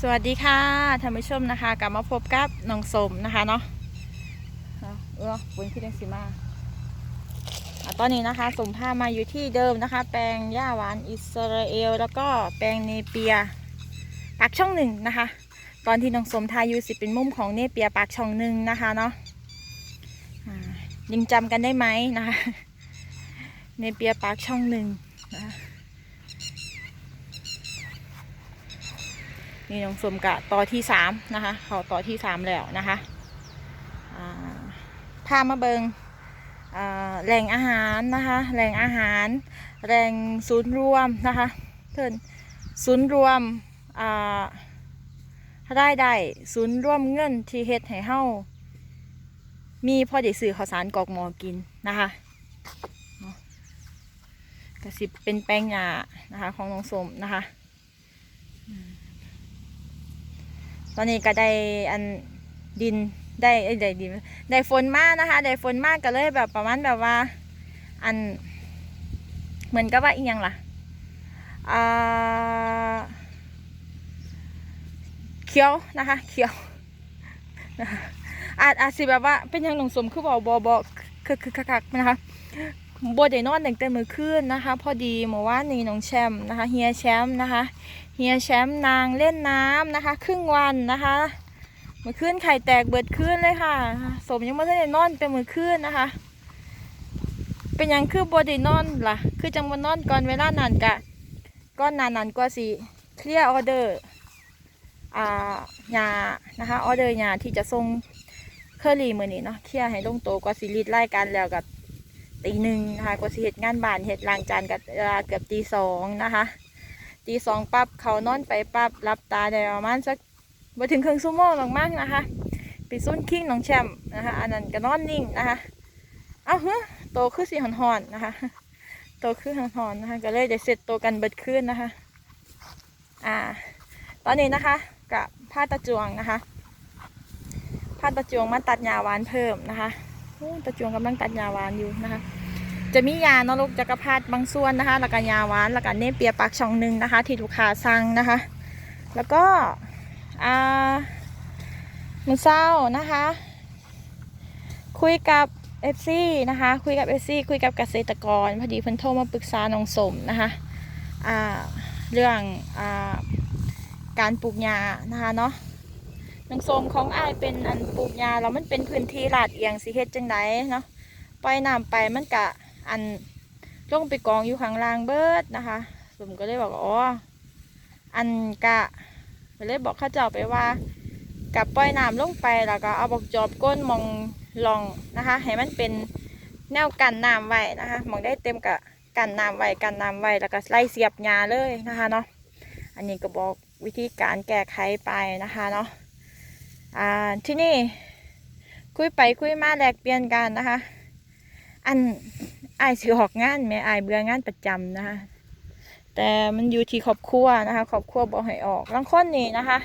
สวัสดีค่ะท่านผู้ชมนะคะ กลับมาพบกับน้องสมนะคะเนาะเอออฝนขึ้นยังสีมาตอนนี้นะคะสมพามาอยู่ที่เดิมนะคะ แปลงหญ้าหวานอิสราเอล แล้วก็แปลงเนเปียปากช่องหนึ่งนะคะ ตอนที่น้องสมทายอยู่สิเป็นมุมของเนเปียปากช่องหนึ่งนะคะเนาะยังจำกันได้ไหมนะคะ เนเปียปากช่องหนึ่งนะคะ นี่น้องสมกะต่อที่สามนะคะ เขาต่อที่สามแล้วนะคะอ่าพามาเบิงแหล่งอาหารนะคะ แหล่งอาหาร แหล่งศูนย์รวมนะคะเพิ่อนศูนย์รวมรายได้ศูนย์รวมเงินที่เฮ็ดให้เฮามีพอได้ซื้อข้าวสารกอกหมอกินนะคะเนาะสิบเป็นแป้งหยานะคะของน้องสมนะคะ ตอนนี้ก็ได้อันดินได้ได้ดินได้ฝนมากนะคะ ได้ฝนมากก็เลยแบบประมาณแบบว่า อัน เหมือนกับว่าอีกอย่างล่ะอ่าเขียวนะคะเขียวอาจอาจสิแบบว่าเป็นอยังหลงสมคือบอกบอบอคือคือคักนะคะ บได้นอนตั้งแต่มื้อคืนนะคะ พอดีเมื่อวานนี้น้องแชมป์นะคะเฮียแชมป์นะคะเฮียแชมป์นางเล่นน้ำนะคะ ครึ่งวันนะคะเมื่อคืนไข่แตกเบิดคืนเลยค่ะ สมยังไม่ได้นอนเป็นมือคืนนะคะ เป็นยังคือบอดี้นอนล่ะ คือจังวันอนก่อนเวลานานกะก้อนนานนานกว่าสิเคลียร์ออเดอร์อ่ายานะคะออเดอร์ยาที่จะส่งเคอรี่มือนี้เนาะเคลียร์ให้ลงโตกว่าสิรีดไล่กันแล้วกับ ตีหนึ่งนะคะกว่าสิเหตุงานบ้านเหตุล้างจานกับเวลาเกือบตีสองนะคะตีสองปั๊บเขานอนไปปั๊บรับตาได้ประมาณสักมาถึงครึ่งชั่วโมงหรอกมั้งนะคะไปซุ่นคิงน้องแชมป์นะคะอันนั้นก็นอนนิ่งนะคะเอ้าเฮ้โตคือสีหอนๆนะคะโตคือหอนๆนะคะก็เลยได้เสร็จโตวกันเบิดขึ้นนะคะ อ่า ตอนนี้นะคะกับผ้าตะจวงนะคะผ้าตะจวงมาตัดหญ้าหวานเพิ่มนะคะ ตะจวงกำลังตัดหญ้าหวานอยู่นะคะ จะมียานรกจักรพรรดิบางส่วนนะคะแล้วก็ยาหวานแล้วก็เนเปียปากช่องหนึ่งนะคะ ที่ลูกค้าสั่งนะคะ แล้วก็อ่ามือเศร้านะคะ คุยกับเอฟซีนะคะ คุยกับเอฟซีคุยกับเกษตรกร พอดีเพิ่นโทรมาปรึกษาน้องสมนะคะอ่าเรื่องอ่าการปลูกยานะคะเนาะ น้องสมของอายเป็นอันปลูกยาแล้วมันเป็นพื้นที่ลาดเอียงสิเฮ็ดจังไดเนาะปล่อยน้ำไปมันกะอันลงไปกองอยู่ข้างล่างเบิดนะคะผมก็เลยบอกอ๋ออันกะก็เลยบอกข้าเจ้าไปว่ากับปล่อยน้ำลงไปแล้วก็เอาบอกจอบก้นมองลองนะคะให้มันเป็นแนวกันน้ำไว้นะคะมองได้เต็มกับกันน้ำไว้กันน้ำไว้แล้วก็ไล่เสียบยาเลยนะคะเนาะอันนี้ก็บอกวิธีการแก้ไขไปนะคะเนาะ อ่าที่นี่คุยไปคุยมาแลกเปลี่ยนกันนะคะ อันอายสิออกงานแม่อายเบื่องานประจำนะคะ แต่มันอยู่ที่ครอบครัวนะคะครอบครัวบอกให้ออกบางคนนี่นะคะ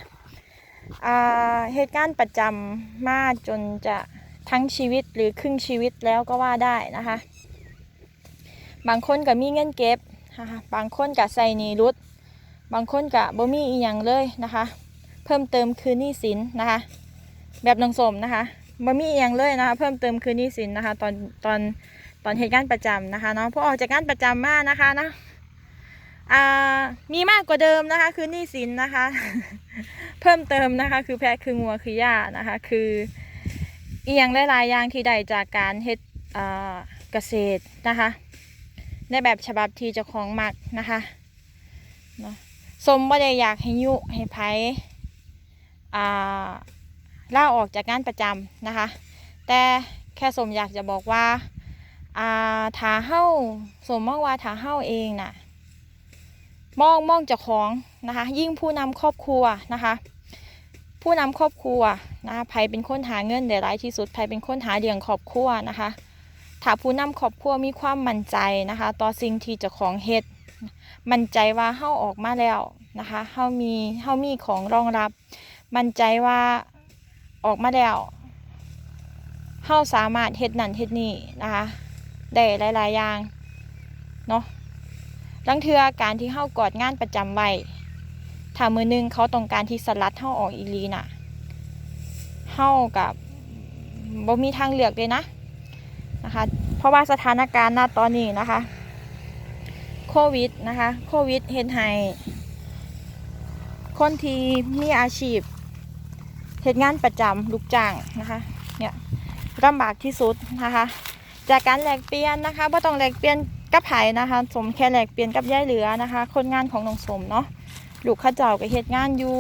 อ่าเหตุการณ์ประจำมาจนจะทั้งชีวิตหรือครึ่งชีวิตแล้วก็ว่าได้นะคะ บางคนก็มีเงินเก็บ บางคนก็ใส่หนีรุด บางคนก็บ่มีอีหยังเลยนะคะ เพิ่มเติมคือหนี้สินนะคะ แบบนองสมนะคะบ่มีอหย่างเลยนะคะ เพิ่มเติมคือหนี้สินนะคะ ตอนตอนตอนเหตุการณ์ประจำนะคะเนาะพอออกจากงานประจำมานะคะนะมีมากกว่าเดิมนะคะ คือหนี้สินนะคะ เพิ่มเติมนะคะ คือแพะคืองัวคือหญ้านะคะ คือเอียงหลายๆอย่างที่ได้จากการเฮ็ดเกษตรนะคะ ในแบบฉบับที่เจ้าของมักนะคะเนาะสมบ่ได้อยากให้ยุให้ไผ ล่าออกจากงานประจำนะคะ แต่แค่สมอยากจะบอกว่าอ่าถาเฮ้าสมมองว่าถาเฮ้าเองน่ะมองมองจ้าของนะคะ ยิ่งผู้นำครอบครัวนะคะ ผู้นำครอบครัวนะคะใครเป็นคนหาเงินเดี๋ยวร้ายที่สุดใครเป็นคนหาเลี้ยงครอบครัวนะคะถ้าผู้นำครอบครัวมีความมั่นใจนะคะ ต่อสิ่งที่จ้าของเฮ็ดมั่นใจว่าเฮ้าออกมาแล้วนะคะเฮ้ามีเฮ้ามีของรองรับ มั่นใจว่าออกมาแล้วเฮาสามารถเฮ็ดนั่นเฮ็ดนี่นะคะได้หลายๆอย่างเนาะลังเทือการที่เฮากอดงานประจำไว้ถ้ามือหนึงเขาต้องการที่สลัดเฮาออกอีลีน่ะเฮากับบ่มีทางเลือกเลยนะนะคะ เพราะว่าสถานการณ์ณตอนนี้นะคะโควิดนะคะโควิดเฮ็ดให้คนที่มีอาชีพ เฮ็ดงานประจำลูกจ้างนะคะเนี่ยลำบากที่สุดนะคะ จากการแลกเปลี่ยนนะคะบ่าต้องแลกเปลี่ยนกับไผนะคะ สมแค่แลกเปลี่ยนกับยายเหลือนะคะ คนงานของน้องสมเนาะลูกข้าเจ้าก็เฮ็ดงานอยู่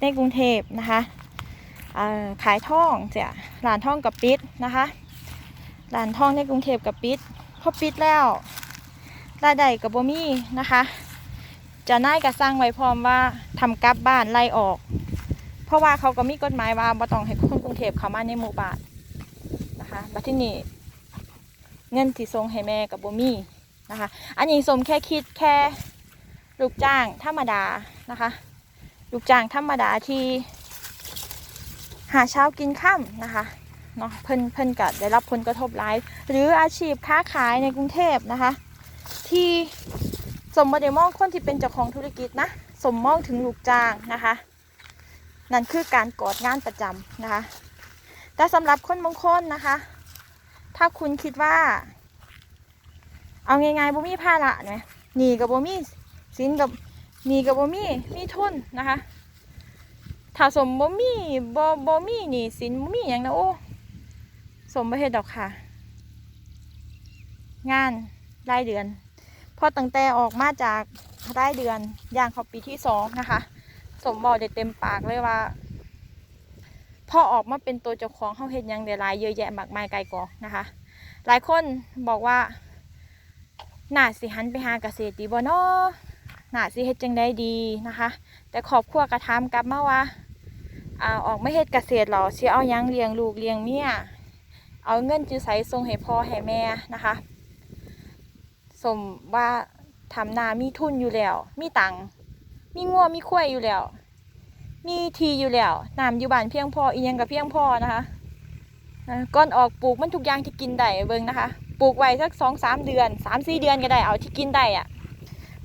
ในกรุงเทพนะคะขายทองจ้ะร้านทองกับปิดนะคะร้านทองในกรุงเทพกับปิดพอปิดแล้วรายได้กับบ่มีนะคะ จะน่ายก็สร้างไว้พร้อมว่าทำกลับบ้านไล่ออก เพราะว่าเขาก็มีกฎหมายว่าบ่ต้องให้คนกรุงเทพเข้ามาในหมู่บ้านนะคะบัดที่นี่เงินที่ส่งให้แม่กับบ่มีนะคะ อันนี้สมแค่คิดแค่ลูกจ้างธรรมดานะคะ ลูกจ้างธรรมดาที่หาเช้ากินค่ำนะคะเนาะเพิ่นเพิ่นกัดได้รับผลกระทบหลาย หรืออาชีพค้าขายในกรุงเทพนะคะ ที่สมบ่ได้มองคนที่เป็นเจ้าของธุรกิจนะ สมมองถึงลูกจ้างนะคะ นั่นคือการกอดงานประจำนะคะ แต่สำหรับคนบางคนนะคะ ถ้าคุณคิดว่า เอาง่ายๆบ่มีภาระไหมหนีกับบ่มีสินกับหนีกับบ่มีมีทุนนะคะ ถ้าสมบ่มีบ่บ่มีหนีสินบ่มีหยังนะโอ้สมบ่เฮ็ดอกค่ะ งานรายเดือน พอตั้งแต่ออกมาจากรายเดือนอย่างเข้าปีที่สองนะคะ สมบอกได้เต็มปากเลยว่าพอออกมาเป็นตัวเจ้าของเขาเห็นยังได้หลายเยอะแยะมากมายไกลกองนะคะ หลายคนบอกว่าน่าสิหันไปหาเกษตรดีบ่เนาะน่าสิเฮ็ดจังได้ดีนะคะ แต่ครอบครัวกระทำกลับมาว่าอาออกไม่เฮ็ดเกษตรหรอสิเอายังเลี้ยงลูกเลี้ยงเมียเอาเงินจือใสส่งให้พ่อให้แม่นะคะสมว่าทำนามีทุนอยู่แล้ว มีตังค์ มีงัวมีควายอยู่แล้ว มีทีอยู่แล้วน้ำอยู่บ้านเพียงพออีหยังกับเพียงพอนะคะก่อนออกปลูกมันทุกอย่างที่กินได้เบิ่งนะคะ ปลูกไว้สักสองสามเดือนสามสี่เดือนก็ได้เอาที่กินได้อะ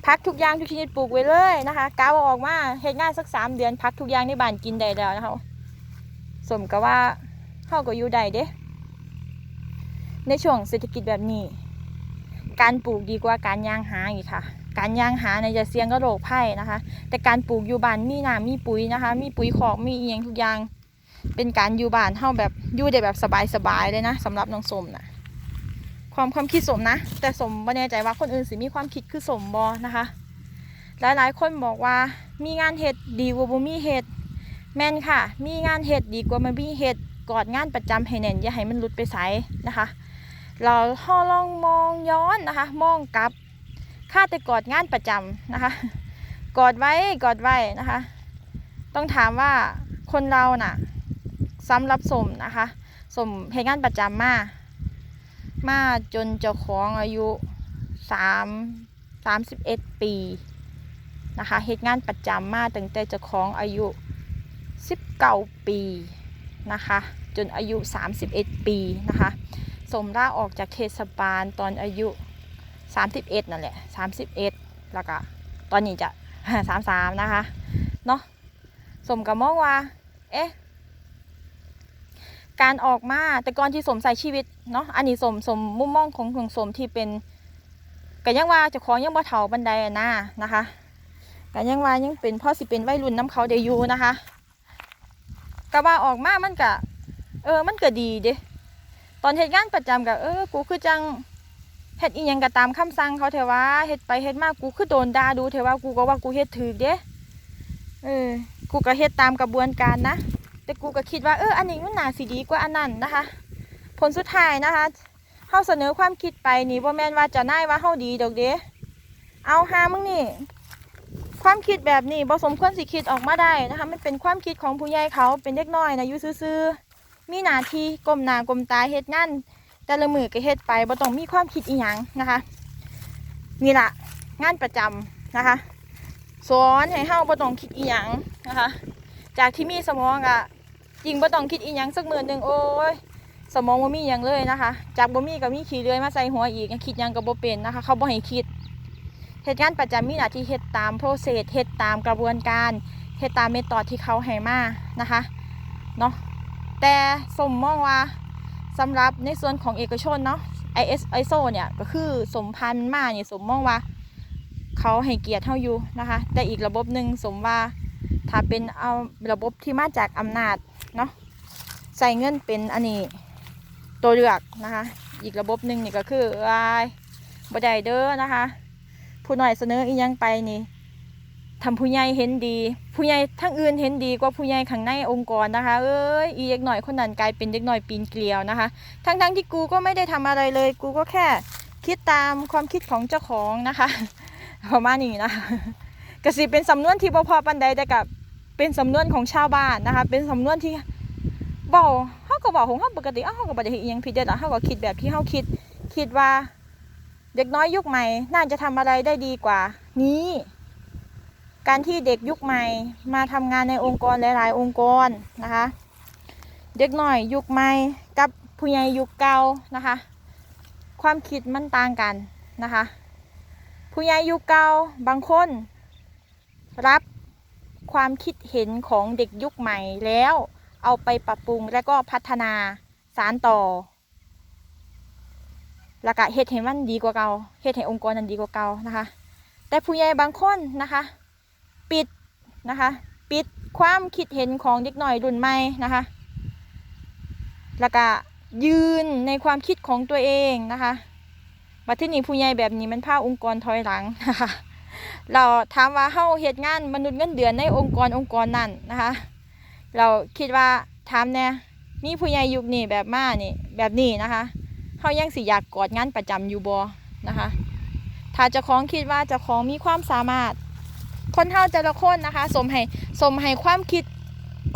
พักทุกอย่างทุกชนิดปลูกไว้เลยนะคะกาวออกมาเฮ็ดงานสักสามเดือนพักทุกอย่างในบ้านกินได้แล้วนะคะสมกับว่าเขาก็อยู่ได้เด้ ในช่วงเศรษฐกิจแบบนี้ การปลูกดีกว่าการย่างหาอีกค่ะ การย่างหาในยจะเสี่ยงก็โรคภัยนะคะ แต่การปลูกอยู่บ้านมีน้ำมีปุ๋ยนะคะ มีปุ๋ยขอกมีเอียงทุกอย่าง เป็นการอยู่บ้านเท่าแบบอยู่ได้แบบสบายๆเลยนะสำหรับน้องสมนะความความคิดสมนะ แต่สมไม่แน่ใจว่าคนอื่นสิมีความคิดคือสมบอนะคะ หลายๆคนบอกว่ามีงานเห็ดดีกว่าบ่มีเห็ดแม่นค่ะ มีงานเห็ดดีกว่ามันมีเห็ดกอดงานประจำให้แน่นอย่าให้มันหลุดไปไสนะคะ เราห้อลองมองย้อนนะคะ มองกลับ ค่าแต่กอดงานประจำนะคะ กอดไว้กอดไว้นะคะ ต้องถามว่าคนเราน่ะสำหรับสมนะคะสมเหตุงานประจำมามาจนเจ้าของอายุสามสามสิบเอ็ดปีนะคะเหตุงานประจำมาตั้งแต่เจ้าของอายุสิบเก้าปีนะคะ จนอายุสามสิบเอ็ดปีนะคะ สมลาออกจากเทศบาลตอนอายุ 31นั่นแหละ31แล้วก็ตอนนี้จะ33นะคะเนาะสมกับมองว่าเอ๊ะการออกมาแต่ก่อนที่สมใส่ชีวิตเนาะอันนี้สมสมมุมมองของของสมที่เป็นก็ยังว่าจะของยังบ่เฒ่าบันไดอะนะนะคะก็ยังว่ายังเป็นพ่อสิเป็นวัยรุ่นน้ำเขาเดยูนะคะก็ว่าออกมามันก็เออมันก็ดีเด้ตอนเหตุงานประจำกับเออกูคือจัง เฮ็ดอีหยังก็ตามคำสั่งเขาเทว่าเฮ็ดไปเฮ็ดมากูคือโดนด่าดูเทว่ากูก็ว่ากูเฮ็ดถูกเด้เออกูก็เฮ็ดตามกระบวนการนะ แต่กูก็คิดว่าเอออันนี้มันน่าสิดีกว่าอันนั้นนะคะ ผลสุดท้ายนะคะเฮาเสนอความคิดไปนี่บ่แม่นว่าจะนายว่าเฮาดีดอกเด้เอาหามึงนี่ ความคิดแบบนี้บ่สมควรสิคิดออกมาได้นะคะมันเป็นความคิดของผู้ใหญ่เขาเป็นเด็กน้อยนะอยู่ซื่อๆมีหน้าที่ก้มหน้าก้มตาเฮ็ดงาน แต่ละมือก็เฮ็ดไปบ่ต้องมีความคิดอีหยังนะคะ นี่ละงานประจำนะคะ สอนให้เฮาบ่ต้องคิดอีหยังนะคะ จากที่มีสมองอะจริงบ่ต้องคิดอีหยังสักมื้อหนึงโอ้ยสมองบ่มีหยังเลยนะคะ จากบ่มีก็มีขี้เลื่อยมาใส่หัวอีกคิดหยังก็บ่เป็นนะคะ เขาบ่ให้คิดเฮ็ดงานประจำมีหน้าที่เฮ็ดตามโปรเซสเฮ็ดตามกระบวนการเฮ็ดตามเมธอดที่เขาให้มานะคะเนาะแต่สมมองว่า สำหรับในส่วนของเอกชนเนาะ IS ISO เนี่ยก็คือสมพันธ์มาเนี่ยสมมองว่า เขาให้เกียรติเท่าอยู่นะคะ แต่อีกระบบหนึ่งสมว่าถ้าเป็นเอาระบบที่มาจากอำนาจเนาะใส่เงินเป็นอันนี้ตัวเลือกนะคะ อีกระบบหนึ่งนี่ก็คือวายบ่ได้เด้อนะคะ ผู้หน่อยเสนออีหยังไปนี่ ทำผู้ใหญ่เห็นดี ผู้ใหญ่ทั้งอื่นเห็นดีกว่าผู้ใหญ่ข้างในองค์กรนะคะ เอ้ยอีเด็กหน่อยคนนั้นกลายเป็นเด็กหน่อยปีนเกลียวนะคะ ทั้งๆที่กูก็ไม่ได้ทำอะไรเลย กูก็แค่คิดตามความคิดของเจ้าของนะคะประมาณนี้นะคะกสิเป็นสำนวนที่บ่พอปันใดแต่กับเป็นสำนวนของชาวบ้านนะคะ เป็นสำนวนที่เบาเฮาก็บอกของเฮาปกติเอ้าเฮาก็บ่ได้เฮ็ดอิหยังผิดเด้อล่ะเฮาก็คิดแบบที่เฮาคิดคิดว่า เด็กน้อยยุคใหม่ น่าจะทำอะไรได้ดีกว่า นี้ การที่เด็กยุคใหม่มาทำงานในองค์กรหลาย ๆ องค์กรนะคะ เด็กหน้อยยุคใหม่กับผู้ใหญ่ยุคเก่านะคะ ความคิดมันต่างกันนะคะ ผู้ใหญ่ยุคเก่าบางคน รับความคิดเห็นของเด็กยุคใหม่แล้วเอาไปปรับปรุงและก็พัฒนาสารต่อแล้วก็เฮ็ดให้มันดีกว่าเก่าเฮ็ดให้องค์กรนั้นดีกว่าเก่านะคะ แต่ผู้ใหญ่บางคนนะคะ ปิดนะคะ ปิดความคิดเห็นของเด็กหน่อยรุ่นใหม่นะคะ แล้วก็ยืนในความคิดของตัวเองนะคะมาที่นี่ผู้ใหญ่แบบนี้มันพาองค์กรถอยหลังนะคะ เราถามว่าเฮาเฮ็ดงานมนุษย์เงินเดือนในองค์กรองค์กรนั่นนะคะ เราคิดว่าถามแน่มีผู้ใหญ่ยุคนี้แบบมานี่แบบนี้นะคะเฮายังสิอยากกอดงานประจำอยู่บ่นะคะ ถ้าเจ้าของคิดว่าเจ้าของมีความสามารถ คนเฮาแต่ละคนนะคะ สมให้สมให้ความคิด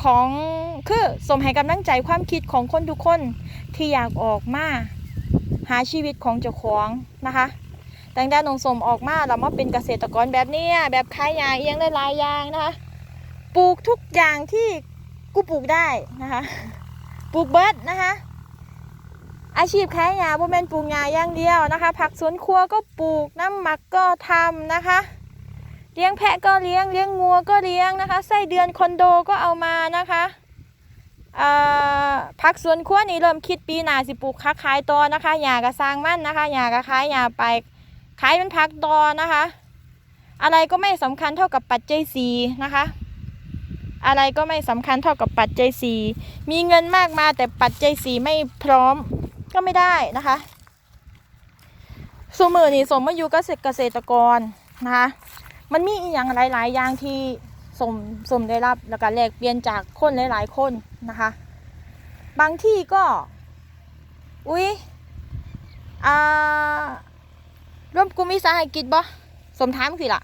ของคือสมให้กำลังใจความคิดของคนทุกคนที่อยากออกมาหาชีวิตของเจ้าของนะคะแต่งแต่นงสมออกมาเรามาเป็นเกษตรกรแบบนี้แบบขายยางเอียงหลายๆอย่างนะคะปลูกทุกอย่างที่กูปลูกได้นะคะปลูกเบิร์ดนะคะอาชีพขายยาบ่แม่นปลูกยาอย่างเดียวนะคะ ผักสวนครัวก็ปลูกน้ำหมักก็ทำนะคะ ลี้ยงแพะก็เลี้ยงเลี้ยงงัวก็เลี้ยงนะคะไส้เดือนคอนโดก็เอามานะคะเอ่อผักสวนครัวนี่เริ่มคิดปีหนาสิปลูกค้าขายต่อนะคะหญ้าก็สร้างมั่นนะคะหญ้าก็ขายหญ้าไปขายเป็นผักต่อนะคะ อะไรก็ไม่สำคัญเท่ากับปัจจัยสีนะคะ อะไรก็ไม่สำคัญเท่ากับปัจจัยสีมีเงินมากมาแต่ปัจจัยสีไม่พร้อมก็ไม่ได้นะคะสมือนี่สมมาอยู่เกษตรเกษตรกรนะคะ มันมีอีกอย่างหลาย ๆ อย่างที่สมสมได้รับแล้วก็แลกเปลี่ยนจากคนหลาย ๆ คนนะคะ บางที่ก็ อุ๊ยอ่าร่วมกลุ่มวิสาหกิจบ่สมถามสิล่ะ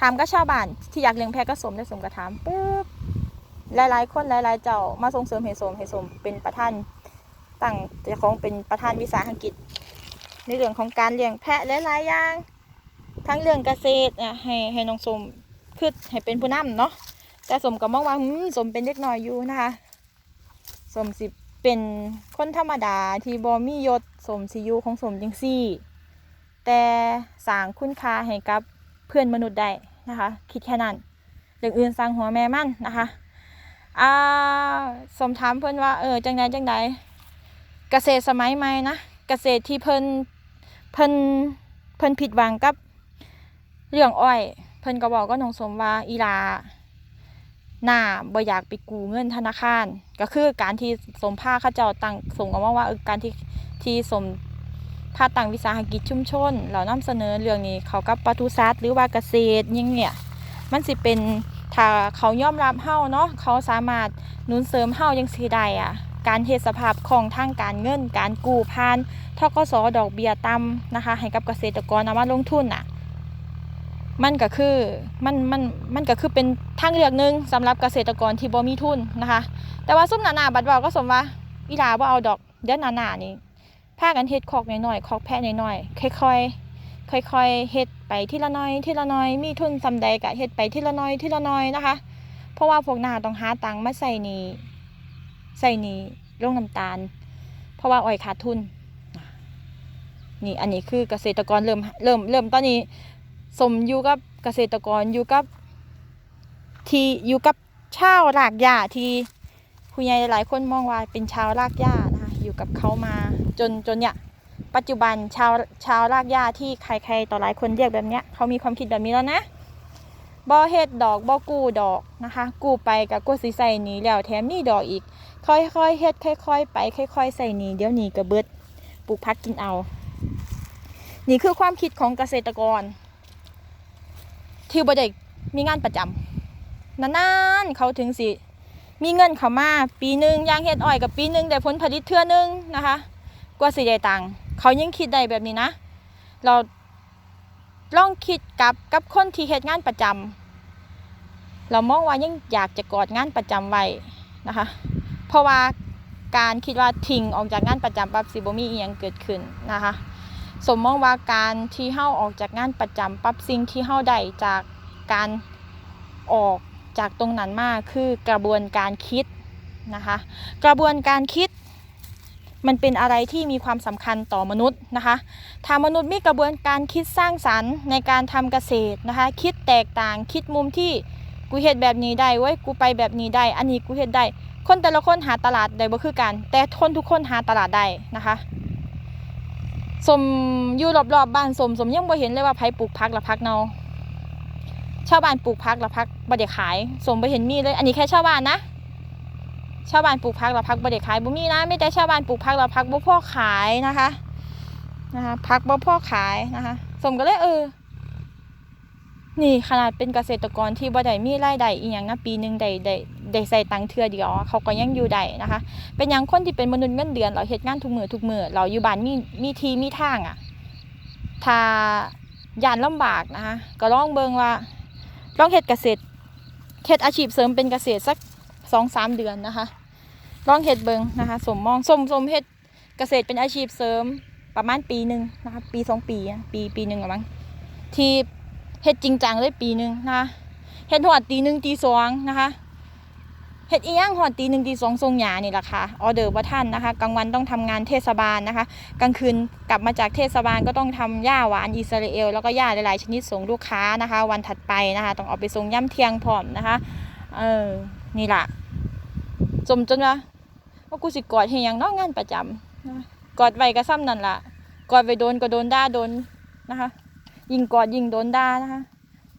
ถามก็ชาวบ้านที่อยากเลี้ยงแพะก็สมได้สมกระถามปุ๊บหลาย ๆ คนหลาย ๆ เจ้ามาส่งเสริมให้สมให้สมเป็นประธานตั้งเจ้าของเป็นประธานวิสาหกิจ ในเรื่องของการเลี้ยงแพะหลายๆอย่าง ทั้งเรื่องเกษตรอะให้ให้น้องสมคือให้เป็นผู้นำเนาะแต่สมก็มองว่าสมเป็นเด็กน้อยอยู่นะคะสมสิเป็นคนธรรมดาที่บ่มียศสมสิอยู่ของสมจังซี่ แต่สร้างคุณค่าให้กับเพื่อนมนุษย์ได้นะคะ คิดแค่นั้นเรื่องอื่นสร้างหัวแม่มั่นนะคะอ่าสมถามเพื่อนว่าเออจังใดจังใดเกษตรสมัยใหม่นะเกษตรที่เพิ่นเพิ่นเพิ่นผิดหวังกับ เรื่องอ้อย เพิ่นก็บอกก็น้องสมว่าอีลาหน้าบ่อยากไปกู้เงินธนาคาร ก็คือการที่สมภาเขาเจ้าตั้งส่งออกมาว่าการที่ที่สมภาตั้งวิสาหกิจชุมชนเรานำเสนอเรื่องนี้เขากับปศุสัตว์หรือว่าเกษตรยังเนี่ยมันสิเป็นถ้าเขายอมรับเฮาเนาะเขาสามารถหนุนเสริมเฮายังสิได้อะการเฮ็ดสภาพคล่องทางการเงิน การกู้ผ่านทกสดอกเบี้ยต่ำนะคะ ให้กับเกษตรกรเอามาลงทุนน่ะ มันก็คือมันมันมันก็คือเป็นทางเลือกหนึ่งสำหรับเกษตรกรที่บ่มีทุนนะคะ แต่ว่าซุ่มหนาบัดเว้าก็สมว่าอีลาบ่เอาดอกเดี๋ยวหนานี่พากันเฮ็ดคอกน้อยๆคอกแพะน้อยๆค่อยๆค่อยๆ เฮ็ดไปทีละน้อยทีละน้อย มีทุนซำใดก็เฮ็ดไปทีละน้อยทีละน้อยนะคะ เพราะว่าพวกหนาต้องหาตังค์มาใส่นี่ใส่นี่ลงน้ำตาล เพราะว่าอ้อยขาดทุน นี่อันนี้คือเกษตรกรเริ่มเริ่มเริ่มตอนนี้ สมอยู่กับเกษตรกรอยู่กับที่อยู่กับชาวรากหญ้าที่ผู้ใหญ่หลายคนมองว่าเป็นชาวรากหญ้านะคะอยู่กับเขามาจนจนเนี่ยปัจจุบันชาวชาวรากหญ้าที่ใครๆต่อหลายคนเรียกแบบเนี้ยเขามีความคิดแบบนี้แล้วนะบ่เฮ็ดดอกบ่กู้ดอกนะคะ กู้ไปกับกู้สิใส่หนี้แล้วแถมมีดอกอีก ค่อยๆเฮ็ดค่อย ๆ ไป ค่อย ๆ ใส่หนี้เดี๋ยวหนี้ก็เบิดปลูกพักกินเอา นี่คือความคิดของเกษตรกร ที่บ่ได้มีงานประจำนานๆเขาถึงสิมีเงินเข้ามาปีหนึ่งยางเฮ็ดอ้อยกับปีหนึ่งได้ผลผลิตเทื่อหนึงนะคะกว่าสิได้ตังเขายังคิดได้แบบนี้นะ เราลองคิดกับกับคนที่เฮ็ดงานประจำเรามองว่ายังอยากจะกอดงานประจำไว้นะคะ เพราะว่าการคิดว่าทิ้งออกจากงานประจำปั๊บสิบ่มีอีหยังเกิดขึ้นนะคะ สมมองว่าการที่เฮาออกจากงานประจำปั๊บสิ่งที่เฮาได้จากการออกจากตรงนั้นมาคือกระบวนการคิดนะคะ กระบวนการคิดมันเป็นอะไรที่มีความสำคัญต่อมนุษย์นะคะถ้ามนุษย์มีกระบวนการคิดสร้างสรรค์ในการทำเกษตรนะคะ คิดแตกต่าง คิดมุมที่กูเฮ็ดแบบนี้ได้เว้ย กูไปแบบนี้ได้ อันนี้กูเฮ็ดได้ คนแต่ละคนหาตลาดได้บ่คือกัน แต่คนทุกคนหาตลาดได้นะคะ สมอยู่รอบๆบบ้านสมสมยังบ่เห็นเลยว่าไผปลูกพักละพักเนาชาวบ้านปลูกพักละพักบ่ได้ขายสมบ่เห็นมีเลย อันนี้แค่ชาวบ้านนะชาวบ้านปลูกพักละพักบ่ได้ขายบ่มีนะไม่แต่ชาวบ้านปลูกพักละพักบ่พ่อขายนะคะนะคะพักบ่พ่อขายนะคะสมก็เลยเออ นี่ขนาดเป็นเกษตรกรที่บ่ได้มีรายได้อีหยังนะปีหนึ่งได้ได้ ได้ใส่ตังเทือเดียวเขาก็ยังอยู่ได้นะคะ เป็นอย่างคนที่เป็นมนุษย์เงินเดือน เราเฮ็ดงานทุกมือทุกมือเราอยู่บ้านมีมีทีมีทางอะถ้ายานลำบากนะคะก็ลองเบิงว่าลองเฮ็ดเกษตรเฮ็ดอาชีพเสริมเป็นเกษตรสักสองสามเดือนนะคะลองเฮ็ดเบิงนะคะสมมองสมสมเฮ็ดเกษตรเป็นอาชีพเสริมประมาณปีหนึ่งนะคะปีสองปีปีปีหนึ่งอมั้งที่เฮ็ดจริงจังเลยปีหนึ่งนะคะเฮ็ดหอดตีหนึ่งตีสองนะคะ เฮ็ดอีหยังหอดตีหนึ่งตีสองทรงหยานี่แหละค่ะออเดอร์ว่าท่านนะคะกลางวันต้องทำงานเทศบาลนะคะ กลางคืนกลับมาจากเทศบาลก็ต้องทำหญ้าหวานอิสราเอลแล้วก็หญ้าหลายๆชนิดส่งลูกค้านะคะ วันถัดไปนะคะ ต้องเอาไปส่งย่ำเทียงพร้อมนะคะเออนี่แหละสมจนว่าว่ากูสิกอดเฮียงนอกงานประจำนะกอดไว้ก็ซ้ำนั่นล่ะกอดไว้โดนก็โดนด่าโดนนะคะยิงกอดยิงโดนด่านะคะ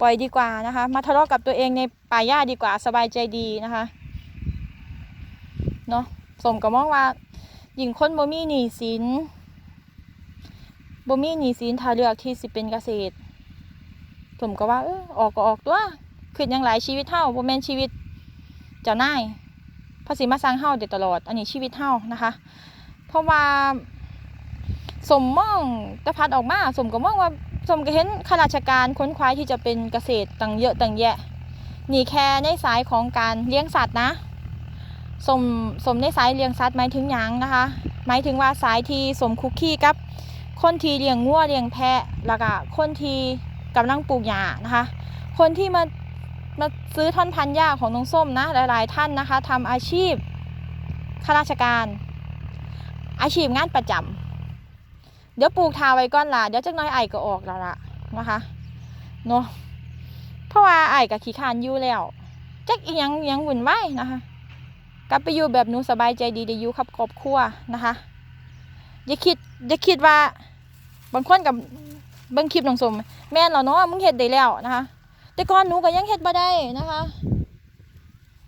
ปล่อยดีกว่านะคะ มาทะเลาะกับตัวเองในป่าหญ้าดีกว่าสบายใจดีนะคะ เนาะสมกับมองว่าหญิงคนบ่มีหนี้สินบ่มีหนี้สินถ้าเลือกที่สิเป็นเกษตรสมก็ว่าเออออกก็ออกตัวคือยังหลายชีวิตเฮาบ่แม่นชีวิตเจ้านายภาษีมาสร้างเฮาเด็ดตลอด อันนี้ชีวิตเฮานะคะ เพราะว่า สมมองต่พัดออกมาสมก็มองว่าสมก็เห็นข้าราชการค้นคว้าที่จะเป็นเกษตรตั้งเยอะตั้งแยะนี่แค่ในสายของการเลี้ยงสัตว์นะ สมสมในสายเลี้ยงสัตว์หมายถึงหยังนะคะ หมายถึงว่าสายที่สมคุกคีกับคนที่เลี้ยงงัวเลี้ยงแพะแล้วก็คนที่กำลังปลูกหญ้านะคะ คนที่มามาซื้อท่อนพันหญ้าของน้องส้มนะหลาย ๆ ท่านนะคะทำอาชีพข้าราชการ อาชีพงานประจำเดี๋ยวปลูกทาไว้ก่อนล่ะเดี๋ยวจักน้อยไอ้ก็ออกแล้วล่ะนะคะเนาะเพราะว่าไอ้กับขี้ขานอยู่แล้วจักอียังยังวุ่นวายนะคะ กลับไปอยู่แบบหนูสบายใจดีได้อยู่กับครอบครัวนะคะ อย่าคิดอย่าคิดว่า บางคนกับเบิ่งคลิปน้องสมแม่นเหรอเนาะมึงเฮ็ดได้แล้วนะคะ แต่ก่อนหนูก็ยังเฮ็ดบ่ได้นะคะ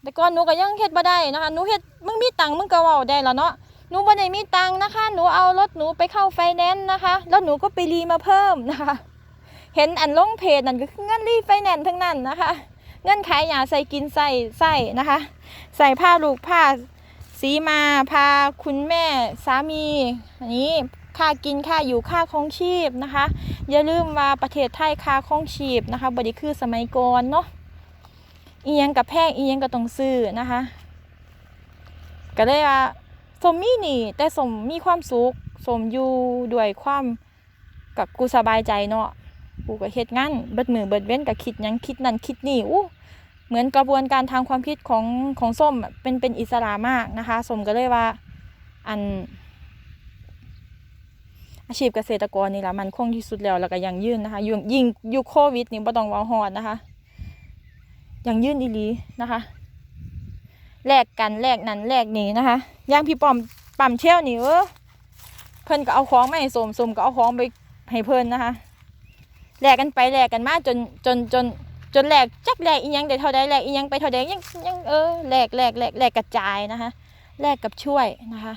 แต่ก่อนหนูก็ยังเฮ็ดบ่ได้นะคะหนูเฮ็ดมึงมีตังค์มึงก็เว้าได้แล้วเนาะหนูบ่ได้มีตังค์นะคะ หนูเอารถหนูไปเข้าไฟแนนซ์นะคะ แล้วหนูก็ไปรีมาเพิ่มนะคะ เห็นอันลงเพจนั่นก็คือเงินรีไฟแนนซ์ทั้งนั้นนะคะ เงินขายยาใส่กินใส่ใส่นะคะ ใส่ผ้าลูกผ้าสีมาพาคุณแม่สามีอันนี้ค่ากินค่าอยู่ค่าครองชีพนะคะ อย่าลืมว่าประเทศไทยค่าครองชีพนะคะบไดีคือสมัยก่อนเนาะเอียงกับแพงเอียงก็ต้องซื้อนะคะ ก็เลยว่าสมมีนี่ แต่สมมีความสุขสมอยู่ด้วยความกับกูสบายใจเนาะกูก็เฮ็ดงานเบิดมือเบิดเว้นก็คิดยังคิดนั่นคิดนี่อู้ เหมือนกระบวนการทางความคิดของของส้มเป็นเป็นอิสระมากนะคะส้มก็เลยว่าอัน อาชีพเกษตรกรนี่แหละมันคงที่สุดแล้วแล้วก็ยังยืนนะคะยิ่งยิ่งยุคโควิดนี่บ่ต้องวาฮอดนะคะยังยืนอีหลีนะคะแลกกันแลกนั้นแลกนี้นะคะย่างพี่ปอมปั๊มเชลนี่เออเพิ่นก็เอาของมาให้สมสมก็เอาของไปให้เพิ่นนะคะแลกกันไปแลกกันมาจนจนจนจน จนแหลกจักแหลกอีหยังได้เท่าใดแหลกอีหยังไปเท่าใดยังยังเออแหลกแหลกแลกแลกกระจายนะคะแลกกับช่วยนะคะ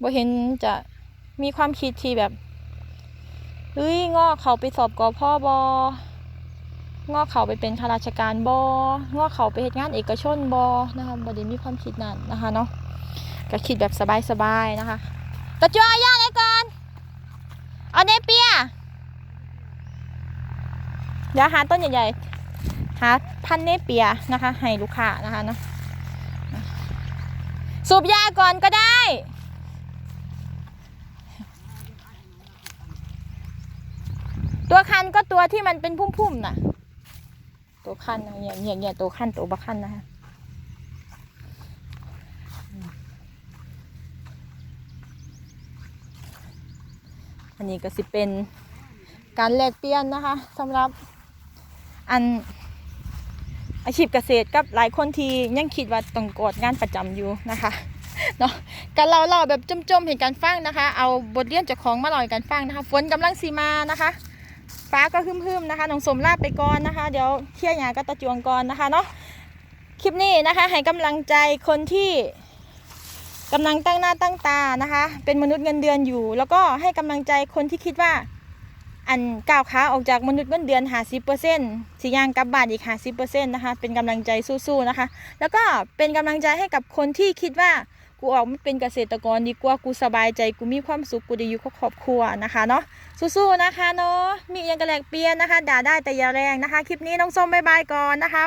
บ่เห็นจะมีความคิดที่แบบเฮ้ยงอเขาไปสอบกอพ่อบองอเขาไปเป็นข้าราชการบองอเขาไปเฮ็ดงานเอกชนบอนะคะบไดีมีความคิดนั้นนะคะเนาะก็คิดแบบสบายๆนะคะตะจัวย่าเลยก่อนเอาเนเปีย เดี๋ยวหาต้นใหญ่ๆ หาพันธุ์เนเปียนะคะ ให้ลูกค้านะคะเนาะสูบยาก่อนก็ได้ ตัวคันก็ตัวที่มันเป็นพุ่มๆน่ะ ตัวคันเนี่ยเนี่ยเนี่ยตัวคันตัวบักคันนะคะอันนี้ก็สิเป็นการแลกเปลี่ยนนะคะสำหรับ อันอาชีพเกษตรกับหลายคนที่ยังคิดว่าต้องกดงานประจำอยู่นะคะเนาะการเราเราแบบจมๆเห็นการฟังนะคะ เอาบทเรียนจากของมาลอยกันฟังนะคะ ฝนกำลังสีมานะคะฟ้าก็หึมๆนะคะน้องสมลาบไปก่อนนะคะ เดี๋ยวเที่ยงยาก็ตะจวงก่อนนะคะเนาะคลิปนี้นะคะ ให้กำลังใจคนที่กำลังตั้งหน้าตั้งตานะคะ เป็นมนุษย์เงินเดือนอยู่ แล้วก็ให้กำลังใจคนที่คิดว่า อันก้าวขาออกจากมนุษย์เงินเดือนหาสิเปอร์เซ็นต์สิย่างกลับบ้านอีกหาสิเปอร์เซ็นต์นะคะ เป็นกำลังใจสู้ๆนะคะ แล้วก็เป็นกำลังใจให้กับคนที่คิดว่ากูออกมาเป็นเกษตรกรดีกว่ากูสบายใจกูมีความสุขกูได้อยู่กับครอบครัวนะคะเนาะสู้ๆนะคะเนาะมียังกระแลกเปียนนะคะ ด่าได้แต่อย่าแรงนะคะ คลิปนี้น้องส้มบายบายก่อนนะคะ